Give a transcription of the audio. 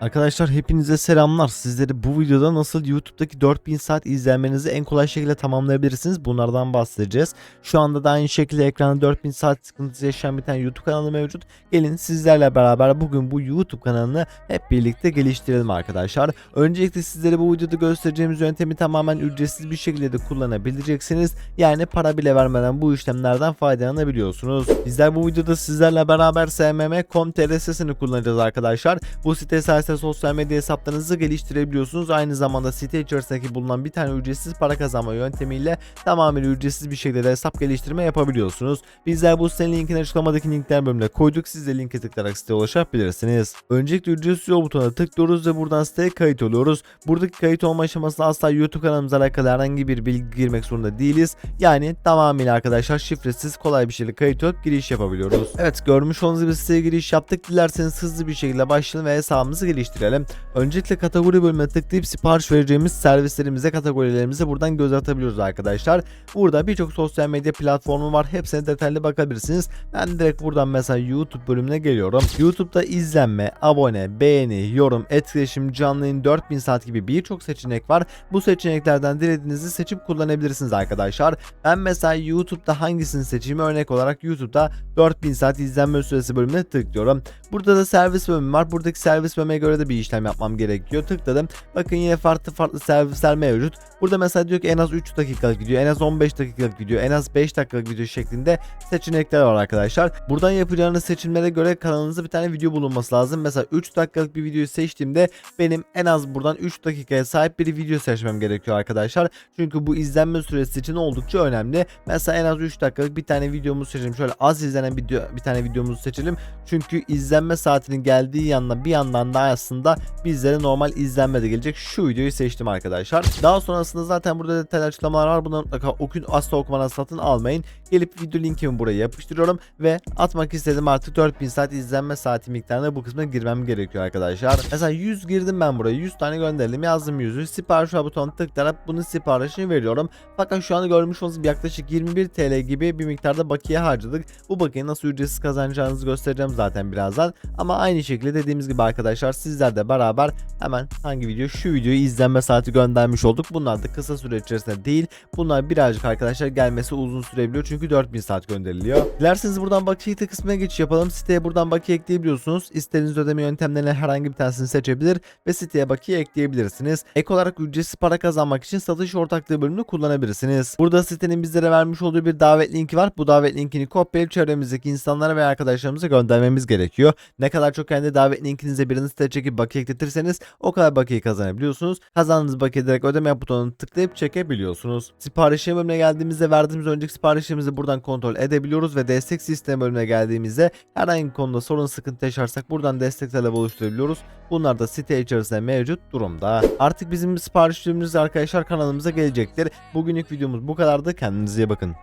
Arkadaşlar hepinize selamlar. Sizlere bu videoda nasıl YouTube'daki 4000 saat izlenmenizi en kolay şekilde tamamlayabilirsiniz bunlardan bahsedeceğiz. Şu anda da aynı şekilde ekranda 4000 saat sıkıntısı yaşayan bir tane YouTube kanalı mevcut. Gelin sizlerle beraber bugün bu YouTube kanalını hep birlikte geliştirelim arkadaşlar. Öncelikle sizlere bu videoda göstereceğimiz yöntemi tamamen ücretsiz bir şekilde de kullanabileceksiniz. Yani para bile vermeden bu işlemlerden faydalanabiliyorsunuz. Bizler bu videoda sizlerle beraber smm.com.tr sitesini kullanacağız arkadaşlar. Bu site sayesinde sosyal medya hesaplarınızı geliştirebiliyorsunuz. Aynı zamanda site içerisindeki bulunan bir tane ücretsiz para kazanma yöntemiyle tamamen ücretsiz bir şekilde de hesap geliştirme yapabiliyorsunuz. Bizler bu sitenin linkini açıklamadaki linkler bölümüne koyduk. Siz de linke tıklayarak siteye ulaşabilirsiniz. Öncelikle ücretsiz yol butonuna tıklıyoruz ve buradan siteye kayıt oluyoruz. Buradaki kayıt olma aşamasında asla YouTube kanalımıza alakalı herhangi bir bilgi girmek zorunda değiliz. Yani tamamıyla arkadaşlar şifresiz kolay bir şekilde kayıt olup giriş yapabiliyoruz. Evet görmüş olduğunuz gibi siteye giriş yaptık. Dilerseniz hızlı bir şekilde başlayalım ve hesabımızı geliştirelim. Öncelikle kategori bölümüne tıklayıp sipariş vereceğimiz servislerimize, kategorilerimize buradan göz atabiliyoruz arkadaşlar. Burada birçok sosyal medya platformu var. Hepsine detaylı bakabilirsiniz. Ben direkt buradan mesela YouTube bölümüne geliyorum. YouTube'da izlenme, abone, beğeni, yorum, etkileşim, canlı yayın, 4000 saat gibi birçok seçenek var. Bu seçeneklerden dilediğinizi seçip kullanabilirsiniz arkadaşlar. Ben mesela YouTube'da hangisini seçeyim? Örnek olarak YouTube'da 4000 saat izlenme süresi bölümüne tıklıyorum. Burada da servis bölümü var. Buradaki servis bölümüne göre de bir işlem yapmam gerekiyor. Tıkladım. Bakın yine farklı farklı servisler mevcut. Burada mesela diyor ki en az 3 dakikalık video, en az 15 dakikalık video, en az 5 dakikalık video şeklinde seçenekler var arkadaşlar. Buradan yapacağınız seçimlere göre kanalınızda bir tane video bulunması lazım. Mesela 3 dakikalık bir videoyu seçtiğimde benim en az buradan 3 dakikaya sahip bir video seçmem gerekiyor arkadaşlar. Çünkü bu izlenme süresi için oldukça önemli. Mesela en az 3 dakikalık bir tane videomuzu seçelim. Şöyle az izlenen bir, bir tane videomuzu seçelim. Çünkü izlenme saatinin geldiği yandan bir yandan da aslında bizlere normal izlenme de gelecek. Şu videoyu seçtim arkadaşlar. Daha sonrasında zaten burada detaylı açıklamalar var. Bunları mutlaka okuyun. Asla okumadan satın almayın. Gelip video linkimi buraya yapıştırıyorum ve atmak istedim artık 4000 saat izlenme saati miktarına bu kısma girmem gerekiyor arkadaşlar. Mesela 100 girdim ben buraya 100 tane gönderdim yazdım 100'ü sipariş butonuna tıklayarak bunun siparişini veriyorum. Fakat şu an görmüş olduğunuz yaklaşık 21 TL gibi bir miktarda bakiye harcadık. Bu bakiyeyi nasıl ücretsiz kazanacağınızı göstereceğim zaten birazdan. Ama aynı şekilde dediğimiz gibi arkadaşlar sizler de beraber hemen hangi video şu videoyu izlenme saati göndermiş olduk. Bunlar da kısa süre içerisinde değil. Bunlar birazcık arkadaşlar gelmesi uzun sürebiliyor çünkü 4000 saat gönderiliyor. Dilerseniz buradan bakiye kısmına geçiş yapalım. Siteye buradan bakiye ekleyebiliyorsunuz. İstediğiniz ödeme yöntemlerinden herhangi bir tanesini seçebilir ve siteye bakiye ekleyebilirsiniz. Ek olarak ücretsiz para kazanmak için satış ortaklığı bölümünü kullanabilirsiniz. Burada sitenin bizlere vermiş olduğu bir davet linki var. Bu davet linkini kopyalayıp çevremizdeki insanlara ve arkadaşlarımıza göndermemiz gerekiyor. Ne kadar çok kendi davet linkinize birini siteye çekip bakiye ekletirseniz o kadar bakiye kazanabiliyorsunuz. Kazandığınız bakiye direkt ödeme yap butonuna tıklayıp çekebiliyorsunuz. Siparişe bölümüne geldiğimizde verdiğimiz önceki siparişlerimizi buradan kontrol edebiliyoruz ve destek sistemi bölümüne geldiğimizde herhangi bir konuda sorun sıkıntı yaşarsak buradan destek talebi oluşturabiliyoruz. Bunlar da site içerisinde mevcut durumda. Artık bizim siparişlerimiz arkadaşlar kanalımıza gelecektir. Bugünlük videomuz bu kadardı. Kendinize iyi bakın.